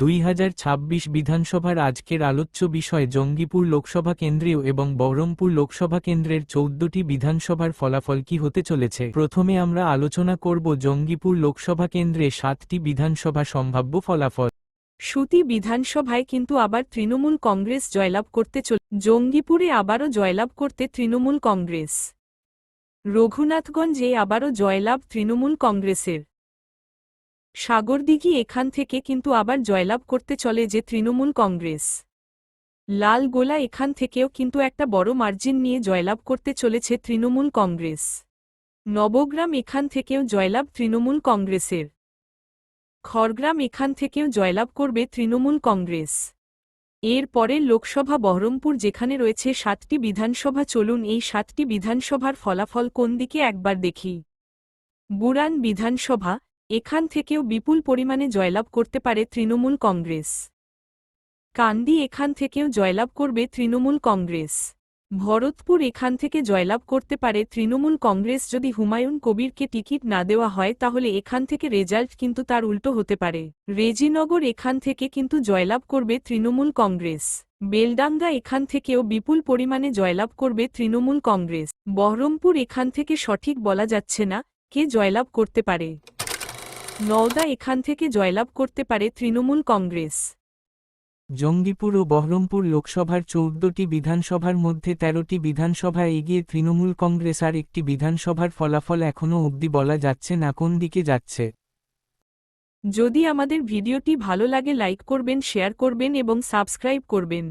দুই হাজার ছাব্বিশ বিধানসভার আজকের আলোচ্য বিষয় জঙ্গিপুর লোকসভা কেন্দ্রীয় এবং বহরমপুর লোকসভা কেন্দ্রের চৌদ্দটি বিধানসভার ফলাফল কি হতে চলেছে? প্রথমে আমরা আলোচনা করব জঙ্গিপুর লোকসভা কেন্দ্রে সাতটি বিধানসভা সম্ভাব্য ফলাফল। সুতি বিধানসভায় কিন্তু আবার তৃণমূল কংগ্রেস জয়লাভ করতে চল, জঙ্গিপুরে আবারও জয়লাভ করতে তৃণমূল কংগ্রেস। রঘুনাথগঞ্জে আবারও জয়লাভ তৃণমূল কংগ্রেসের। সাগরদিঘি এখান থেকে কিন্তু আবার জয়লাভ করতে চলে যে তৃণমূল কংগ্রেস। লালগোলা এখান থেকেও কিন্তু একটা বড় মার্জিন নিয়ে জয়লাভ করতে চলেছে তৃণমূল কংগ্রেস। নবগ্রাম এখান থেকেও জয়লাভ তৃণমূল কংগ্রেসের। খড়গ্রাম এখান থেকেও জয়লাভ করবে তৃণমূল কংগ্রেস। এর পরে লোকসভা বহরমপুর যেখানে রয়েছে সাতটি বিধানসভা চলুন এই সাতটি বিধানসভার ফলাফল কোন দিকে একবার দেখি। বুরান বিধানসভা এখান থেকেও বিপুল পরিমাণে জয়লাভ করতে পারে তৃণমূল কংগ্রেস। কান্দি এখান থেকেও জয়লাভ করবে তৃণমূল কংগ্রেস। ভরতপুর এখান থেকে জয়লাভ করতে পারে তৃণমূল কংগ্রেস যদি হুমায়ুন কবিরকে টিকিট না দেওয়া হয় তাহলে এখান থেকে রেজাল্ট কিন্তু তার উল্টো হতে পারে। রেজিনগর এখান থেকে কিন্তু জয়লাভ করবে তৃণমূল কংগ্রেস। বেলডাঙ্গা এখান থেকেও বিপুল পরিমাণে জয়লাভ করবে তৃণমূল কংগ্রেস। বহরমপুর এখান থেকে সঠিক বলা যাচ্ছে না, কে জয়লাভ করতে পারে। নওদা এখান থেকে জয়লাভ করতে পারে তৃণমূল কংগ্রেস। জঙ্গিপুর ও বহরমপুর লোকসভার চৌদ্দটি বিধানসভার মধ্যে তেরোটি বিধানসভা এগিয়ে তৃণমূল কংগ্রেস আর একটি বিধানসভার ফলাফল এখনও অবধি বলা যাচ্ছে না কোন দিকে যাচ্ছে। যদি আমাদের ভিডিওটি ভালো লাগে লাইক করবেন শেয়ার করবেন এবং সাবস্ক্রাইব করবেন।